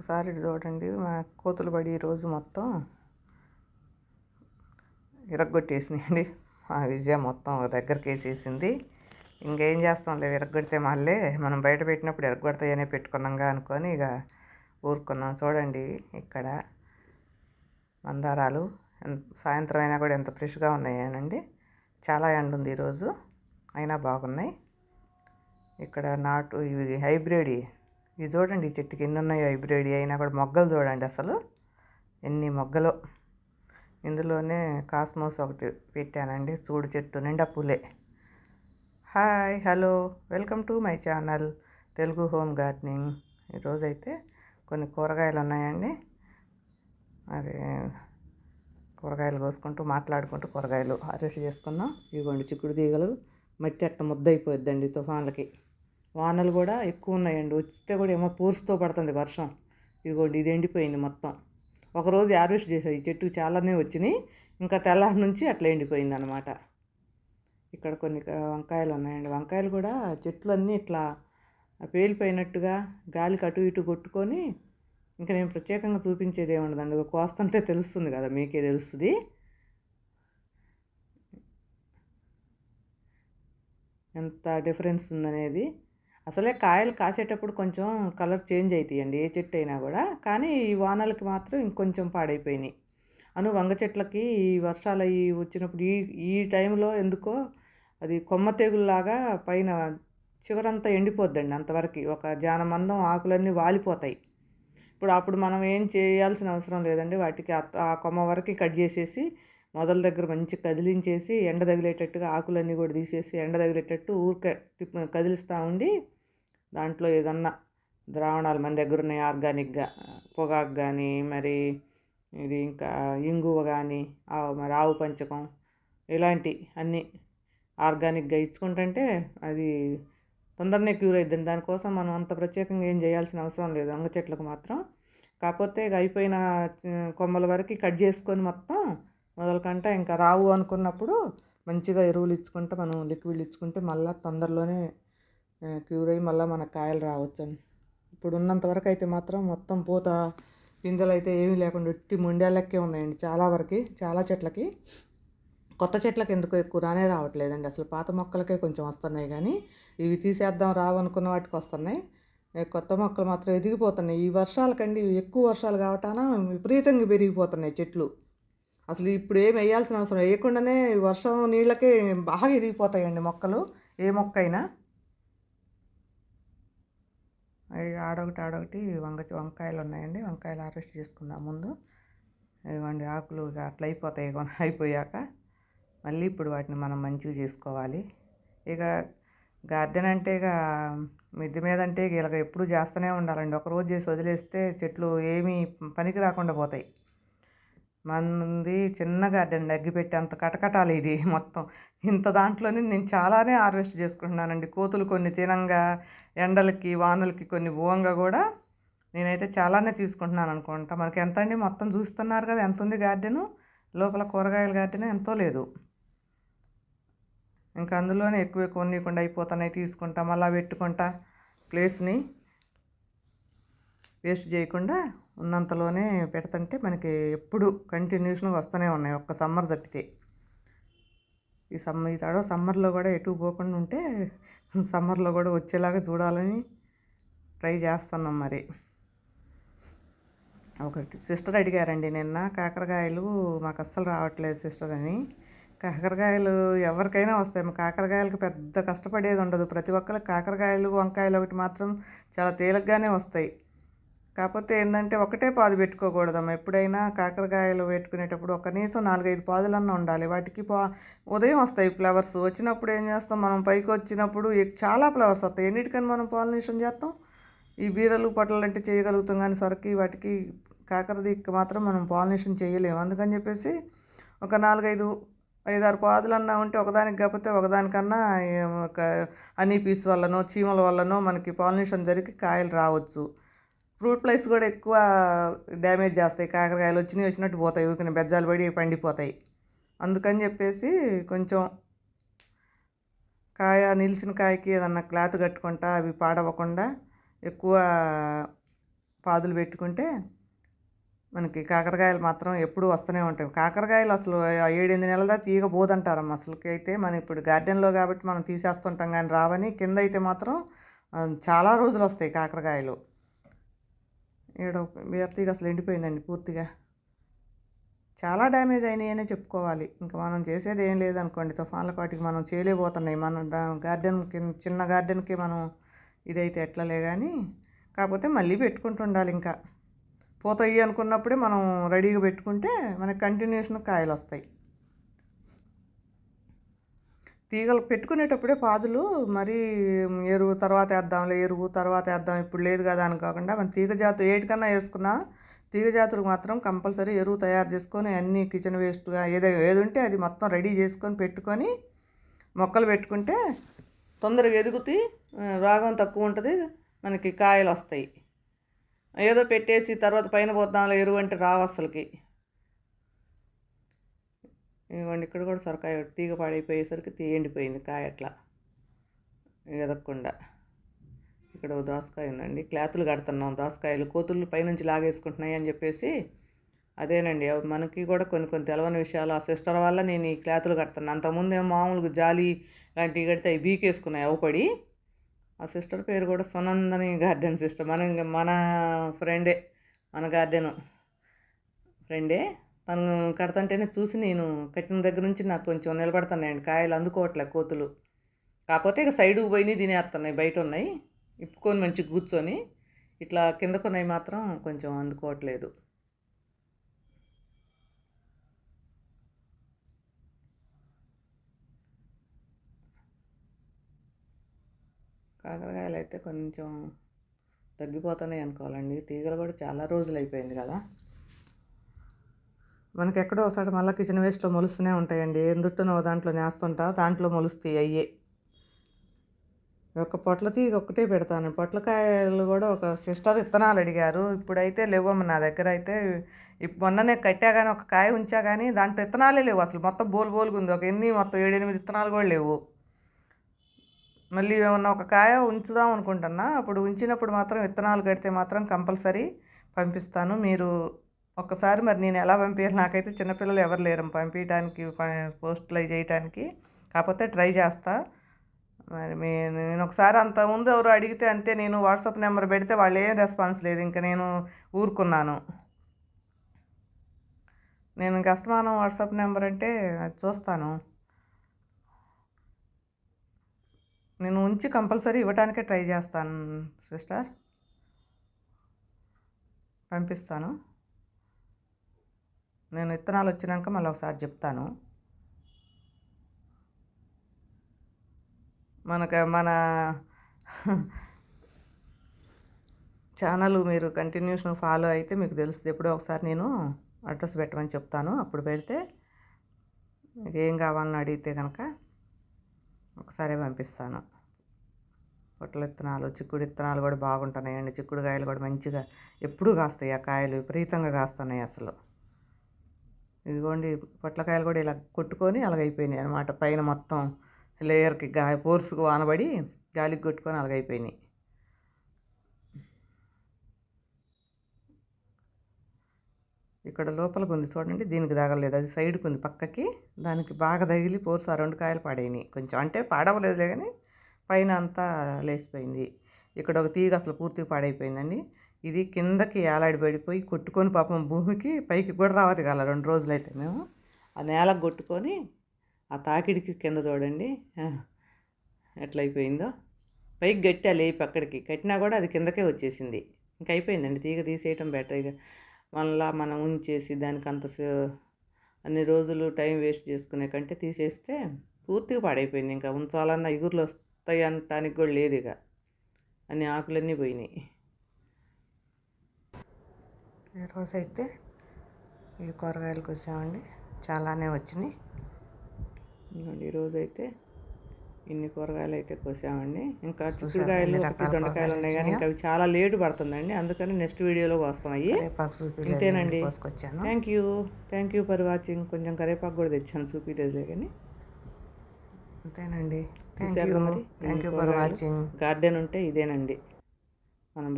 ఒకసారి ఇటు చూడండి. మా కోతులు పడి రోజు మొత్తం ఇరగ్గొట్టేసినాయండి మా విజయ మొత్తం ఒక దగ్గరికి వేసేసింది ఇంకేం చేస్తాంలే విరగ్గొడితే మళ్ళీ మనం బయట పెట్టినప్పుడు ఇరగొడతాయనే పెట్టుకున్నాంగా అనుకొని ఇక ఊరుకున్నాం. చూడండి ఇక్కడ మందారాలు సాయంత్రం అయినా కూడా ఎంత ఫ్రెష్గా ఉన్నాయనండి. చాలా ఎండ ఉంది ఈరోజు అయినా బాగున్నాయి. ఇక్కడ నాటు ఇవి హైబ్రిడ్ ఇది చూడండి ఈ చెట్టుకి ఎన్ని ఉన్నాయో హైబ్రిడ్ అయినా కూడా మొగ్గలు చూడండి అసలు. ఎన్ని మొగ్గలు. ఇందులోనే కాస్మోస్ ఒకటి పెట్టానండి చూడు చెట్టు నిండా పూలే. Hi hello welcome to my channel Telugu home gardening. ఈరోజైతే కొన్ని కూరగాయలు ఉన్నాయండి. అవి కూరగాయలు కోసుకుంటూ మాట్లాడుకుంటూ కూరగాయలు అరెస్ట్ చేసుకున్నాం ఇదిగోండి చిక్కుడు తీగలు మట్టి అట్ట ముద్ద అయిపోద్దండి తుఫాన్లకి. వానలు కూడా ఎక్కువ ఉన్నాయండి వస్తే కూడా ఏమో పూర్స్తో పడుతుంది వర్షం. ఇదిగోండి ఇది ఎండిపోయింది మొత్తం. ఒకరోజు హార్వెస్ట్ చేసాయి ఈ చెట్టుకు చాలానే వచ్చినాయి. ఇంకా తెల్లారి నుంచి అట్లా ఎండిపోయింది అనమాట ఇక్కడ కొన్ని వంకాయలు ఉన్నాయండి. వంకాయలు కూడా చెట్లు అన్నీ ఇట్లా పేలిపోయినట్టుగా గాలికి అటు ఇటు కొట్టుకొని ఇంకా నేను ప్రత్యేకంగా చూపించేది ఏముండదండి. ఒక తెలుస్తుంది కదా మీకే తెలుస్తుంది. ఎంత డిఫరెన్స్ ఉందనేది. అసలే కాయలు కాసేటప్పుడు కొంచెం కలర్ చేంజ్ అవుతాయండి ఏ చెట్టు అయినా కూడా. కానీ ఈ వానలకి మాత్రం ఇంకొంచెం పాడైపోయినాయి. అను వంగ చెట్లకి ఈ వర్షాలు అవి వచ్చినప్పుడు ఈ ఈ టైంలో ఎందుకో అది కొమ్మ తెగుల్లాగా పైన చివరంతా ఎండిపోద్దండి అంతవరకు. ఒక జానమందం ఆకులన్నీ వాలిపోతాయి. ఇప్పుడు అప్పుడు మనం ఏం చేయాల్సిన అవసరం లేదండి. వాటికి ఆ- కొమ్మ వరకు కట్ చేసేసి మొదల దగ్గర మంచి కదిలించేసి ఎండ తగిలేటట్టుగా ఆకులన్నీ కూడా తీసేసి ఎండ తగిలేటట్టు ఊరికే కదిలిస్తూ ఉండి దాంట్లో ఏదన్నా ద్రావణాలు మన దగ్గర ఉన్నాయి ఆర్గానిక్గా పొగాకు కానీ మరి ఇది ఇంకా ఇంగువ కానీ మరి ఆవు పంచకం ఇలాంటి అన్నీ ఆర్గానిక్గా ఇచ్చుకుంటుంటే అది తొందరనే క్యూర్ అవుతుంది దానికోసం మనం అంత ప్రత్యేకంగా ఏం చేయాల్సిన అవసరం లేదు. వంగ చెట్లకు మాత్రం. కాకపోతే ఇక అయిపోయిన కొమ్మల వరకు కట్ చేసుకొని మొత్తం మొదలకంట ఇంకా రావు అనుకున్నప్పుడు మంచిగా ఎరువులు ఇచ్చుకుంటే మనం లిక్విడ్ ఇచ్చుకుంటే మళ్ళీ తొందరలోనే క్యూర్ అయ్యి మళ్ళీ మన కాయలు రావచ్చండి ఇప్పుడు ఉన్నంత వరకు అయితే మాత్రం మొత్తం పూత పిందెలు అయితే ఏమీ లేకుండా ఒట్టి మొండేళ్ళకే ఉన్నాయండి చాలా వరకు చాలా చెట్లకి. కొత్త చెట్లకు ఎందుకు ఎక్కువ రానే రావట్లేదండి. అసలు పాత మొక్కలకే కొంచెం వస్తున్నాయి కానీ ఇవి తీసేద్దాం రావనుకున్న వాటికి వస్తున్నాయి. కొత్త మొక్కలు మాత్రం ఎదిగిపోతున్నాయి. ఈ వర్షాలకండి ఎక్కువ వర్షాలు కావటాన విపరీతంగా పెరిగిపోతున్నాయి చెట్లు. అసలు ఇప్పుడు ఏం వేయాల్సిన అవసరం వేయకుండానే వర్షం నీళ్ళకే బాగా ఎదిగిపోతాయండి మొక్కలు. ఏ మొక్క అయినా. ఆడొకటి ఆడొకటి వంగ వంకాయలు ఉన్నాయండి వంకాయలు హార్వెస్ట్ చేసుకుందాం ముందు. ఇవ్వండి ఆకులు ఇక అట్లా అయిపోతాయి అయిపోయాక. మళ్ళీ ఇప్పుడు వాటిని మనం మంచిగా చేసుకోవాలి. ఇక గార్డెన్ అంటే ఇక మిద్దె మీద అంటే ఇక ఇలాగ ఎప్పుడు చేస్తూనే ఉండాలండి. ఒక రోజు చేసి వదిలేస్తే చెట్లు ఏమీ పనికి రాకుండా పోతాయి. మంది చిన్న గార్డెన్ అగ్గిపెట్టి అంత కటకటాలి ఇది మొత్తం. ఇంత దాంట్లోనే నేను చాలానే హార్వెస్ట్ చేసుకుంటున్నానండి. కోతులు కొన్ని తినంగా ఎండలకి వానలకి కొన్ని భూవంగా కూడా నేనైతే చాలానే తీసుకుంటున్నాను అనుకుంటా. మనకి ఎంత అండి మొత్తం చూస్తున్నారు కదా ఎంత ఉంది గార్డెను? లోపల కూరగాయల గార్డెన్ ఎంతో లేదు. ఇంకా అందులోనే ఎక్కువ ఎక్కువ అయిపోతున్నాయి తీసుకుంటా మళ్ళీ పెట్టుకుంటా ప్లేస్ని వేస్ట్ చేయకుండా ఉన్నంతలోనే పెడతంటే మనకి ఎప్పుడు కంటిన్యూషన్గా వస్తూనే ఉన్నాయి ఒక్క సమ్మర్ తప్పితే ఈ సమ్మర్ ఈ తడవ సమ్మర్లో కూడా ఎటు పోకుండా ఉంటే సమ్మర్లో కూడా వచ్చేలాగా చూడాలని ట్రై చేస్తున్నాం మరి. ఒకటి సిస్టర్ అడిగారండి నిన్న కాకరకాయలు మాకు అస్సలు రావట్లేదు సిస్టర్ అని. కాకరకాయలు ఎవరికైనా వస్తాయి. మా కాకరకాయలకు పెద్ద కష్టపడేది ఉండదు. ప్రతి ఒక్కరికి కాకరకాయలు వంకాయలు ఒకటి మాత్రం చాలా తేలిగ్గానే వస్తాయి. కాకపోతే ఏంటంటే ఒకటే పాదు పెట్టుకోకూడదమ్మా. ఎప్పుడైనా కాకరకాయలు పెట్టుకునేటప్పుడు ఒక కనీసం నాలుగైదు పాదులన్నా ఉండాలి. వాటికి పా ఉదయం వస్తాయి ఫ్లవర్స్. వచ్చినప్పుడు ఏం చేస్తాం? మనం పైకి వచ్చినప్పుడు చాలా ఫ్లవర్స్ వస్తాయి. ఎన్నిటికని మనం పాలినేషన్ చేస్తాం? ఈ బీరలు పొట్టలు అంటే చేయగలుగుతాం కానీ సొరకి వాటికి కాకరది మాత్రం మనం పాలినేషన్ చేయలేము అందుకని చెప్పేసి ఒక నాలుగైదు ఐదారు పాదులన్నా ఉంటే ఒకదానికి కాకపోతే ఒకదానికన్నా ఒక హనీ పీస్ వల్లనో చీమల వల్లనో మనకి పాలినేషన్ జరిగి కాయలు రావచ్చు. ఫ్రూట్ ఫ్లైస్ కూడా ఎక్కువ డ్యామేజ్ చేస్తాయి. కాకరకాయలు వచ్చినవి వచ్చినట్టు పోతాయి. ఊరికనే బెజ్జాలు పడి పండిపోతాయి. అందుకని చెప్పేసి కొంచెం కాయ నిలిచిన కాయకి ఏదన్నా క్లాత్ కట్టుకుంటా అవి పాడవకుండా ఎక్కువ పాదులు పెట్టుకుంటే మనకి కాకరకాయలు మాత్రం ఎప్పుడూ వస్తూనే ఉంటాయి. కాకరకాయలు అసలు ఏడెనిమిది నెలల దాకా తీగ పోదంటారమ్మ అసలుకి అయితే మనం ఇప్పుడు గార్డెన్లో కాబట్టి మనం తీసేస్తుంటాం కానీ రావని కింద అయితే మాత్రం చాలా రోజులు వస్తాయి కాకరకాయలు. ఈడ తీగ అసలు ఎండిపోయిందండి పూర్తిగా. చాలా డ్యామేజ్ అయినాయనే చెప్పుకోవాలి. ఇంకా మనం చేసేది ఏం లేదనుకోండి తుఫాన్ల వాటికి మనం చేయలేకపోతున్నాయి. మన గార్డెన్ చిన్న గార్డెన్కి మనం ఇదైతే ఎట్లలే కానీ కాకపోతే మళ్ళీ పెట్టుకుంటుండాలి ఇంకా. పోతాయి అనుకున్నప్పుడే మనం రెడీగా పెట్టుకుంటే మనకి కంటిన్యూషన్ కాయలు వస్తాయి తీగలు పెట్టుకునేటప్పుడే పాదులు మరీ ఎరువు తర్వాత వేద్దాంలే ఎరువు తర్వాత వేద్దాం ఇప్పుడు లేదు కదా అని కాకుండా మన తీగ జాతు ఏటికన్నా వేసుకున్నా తీగ జాతులకు మాత్రం కంపల్సరీ ఎరువు తయారు చేసుకొని అన్ని కిచెన్ వేస్ట్గా ఏదో ఏది ఉంటే అది మొత్తం రెడీ చేసుకొని పెట్టుకొని మొక్కలు పెట్టుకుంటే తొందరగా ఎదుగుతి రోగం తక్కువ ఉంటుంది మనకి కాయలు వస్తాయి. ఏదో పెట్టేసి తర్వాత పైన పోద్దాంలే ఎరువు అంటే రావు అసలుకి ఇదిగోండి ఇక్కడ కూడా సొరకాయ తీగ పాడైపోయేసరికి తీ ఎండిపోయింది కాయ అట్లా. ఎదగకుండా ఇక్కడ దోసకాయ ఉందండి. క్లాతులు కడుతున్నాం దోసకాయలు. కోతులు పైనుంచి లాగేసుకుంటున్నాయి అని చెప్పేసి అదేనండి. మనకి కూడా కొన్ని కొన్ని తెలవని విషయాలు. ఆ సిస్టర్ వల్ల నేను ఈ క్లాతులు కడుతున్నాను అంతకుముందు ఏమో మామూలుగా జాలి లాంటివి కడితే అవి బీకేసుకున్నాయి అవపడి ఆ సిస్టర్ పేరు కూడా సునందని గార్డెన్ సిస్టర్. మన మన ఫ్రెండే మన గార్డెను. ఫ్రెండే. మనం కడతంటేనే చూసి నేను కట్టిన దగ్గర నుంచి నాకు కొంచెం నిలబడుతున్నాయండి. కాయలు అందుకోవట్లే కోతులు. కాకపోతే ఇక సైడుకు పోయినాయి తినేస్తున్నాయి బయట ఉన్నాయి ఇప్పుకొని మంచి కూర్చొని ఇట్లా కిందకున్నాయి మాత్రం కొంచెం అందుకోవట్లేదు. కాకరకాయలు అయితే కొంచెం తగ్గిపోతున్నాయి అనుకోవాలండి. తీగలు కూడా చాలా రోజులు అయిపోయింది కదా. మనకి ఎక్కడో ఒకసారి మళ్ళీ కిచెన్ వేస్ట్లో మొలుస్తూనే ఉంటాయండి. ఎందుట్టునో దాంట్లో నేస్తుంటా దాంట్లో మొలుస్తాయి అయ్యే. ఒక పొట్ల తీగ ఒక్కటే పెడతాను. పొట్లకాయలు కూడా ఒక సిస్టర్ విత్తనాలు అడిగారు. ఇప్పుడైతే లేవమ్మ నా దగ్గర అయితే ఇప్పుడు మొన్ననే కట్టా కానీ ఒక కాయ ఉంచా కానీ దాంట్లో విత్తనాలే లేవు. అసలు మొత్తం బోల్ బోలుగా ఉంది. ఒక ఎన్ని మొత్తం ఏడెనిమిది విత్తనాలు కూడా లేవు. మళ్ళీ ఏమన్నా ఒక కాయ ఉంచుదాం అనుకుంటున్నా. అప్పుడు ఉంచినప్పుడు మాత్రం విత్తనాలు కడితే మాత్రం కంపల్సరీ పంపిస్తాను. మీరు ఒక్కసారి మరి నేను ఎలా పంపించాలి నాకైతే చిన్నపిల్లలు ఎవరు లేరు. పంపించడానికి పోస్టులు చేయడానికి కాకపోతే ట్రై చేస్తా. మరి నేను ఒకసారి అంత ముందు ఎవరు అడిగితే అంతే నేను వాట్సాప్ నెంబర్ పెడితే వాళ్ళు ఏం రెస్పాన్స్ లేదు. ఇంకా నేను ఊరుకున్నాను. నేను ఇంక అస్తమానం వాట్సాప్ నెంబర్ అంటే అది చూస్తాను. నేను ఉంచి కంపల్సరీ ఇవ్వడానికే ట్రై చేస్తాను సిస్టర్. పంపిస్తాను. నేను విత్తనాలు వచ్చినాక మళ్ళీ ఒకసారి చెప్తాను. మనకు మన ఛానల్ మీరు కంటిన్యూస్ ఫాలో అయితే మీకు తెలుస్తుంది. ఎప్పుడో ఒకసారి నేను అడ్రస్ పెట్టమని చెప్తాను. అప్పుడు పెడితే మీకు ఏం కావాలని అడిగితే కనుక ఒకసారి పంపిస్తాను. పొట్ల విత్తనాలు చిక్కుడు విత్తనాలు కూడా బాగుంటున్నాయండి. చిక్కుడు కాయలు కూడా మంచిగా ఎప్పుడూ కాస్తాయి. ఆ కాయలు విపరీతంగా కాస్తున్నాయి అసలు. ఇదిగోండి పొట్లకాయలు కూడా ఇలా కొట్టుకొని అలాగైపోయినాయి అనమాట పైన మొత్తం లేయర్కి గా పోర్సుకు వానబడి గాలికి కొట్టుకొని అలాగైపోయినాయి. ఇక్కడ లోపలికి ఉంది చూడండి దీనికి తగలలేదు. అది సైడ్కి ఉంది పక్కకి. దానికి బాగా తగిలి పోర్సు ఆ రెండు కాయలు పాడైనాయి. కొంచెం అంటే పాడవలేదులే కానీ పైన అంతా లేసిపోయింది ఇక్కడ ఒక తీగ అసలు పూర్తిగా పాడైపోయిందండి. ఇది కిందకి ఏలాడి పడిపోయి కొట్టుకొని పాపం భూమికి పైకి కూడా రావద్దు కదా రెండు రోజులైతే మేము. ఆ నేల కొట్టుకొని ఆ తాకిడికి కింద చూడండి. ఎట్లయిపోయిందో. పైకి గట్టి లేపి అక్కడికి. కట్టినా కూడా అది కిందకే వచ్చేసింది. ఇంక అయిపోయిందండి. తీగ తీసేయటం బెటర్ ఇక. మళ్ళా మనం ఉంచేసి దానికి అంత అన్ని రోజులు టైం వేస్ట్ చేసుకునే కంటే తీసేస్తే పూర్తిగా పాడైపోయింది. ఇంకా ఉంచాలన్న ఇగుర్లు వస్తాయి అనటానికి కూడా లేదు ఇక. అన్ని ఆకులన్నీ పోయినాయి. ఈరోజు అయితే ఈ కూరగాయలు కోసామండి చాలానే వచ్చినాయి. ఇదిగోండి ఈరోజు అయితే ఇన్ని కూరగాయలు అయితే కోసామండి. ఇంకా చిక్కుడుకాయలు దొండకాయలు ఉన్నాయి కానీ ఇంకా అవి చాలా లేటు పడుతుందండి. అందుకని నెక్స్ట్ వీడియోలో వస్తాం అయ్యి. కరివేపాకు చూపి ఇంతేనండి. కోసుకొచ్చాను. Thank you thank you for watching కొంచెం కరివేపాకు కూడా తెచ్చాను చూపించలేదులే కానీ. అంతేనండి. థ్యాంక్ యూ మరి. Thank you for. Watching garden ఉంటే ఇదేనండి. మనం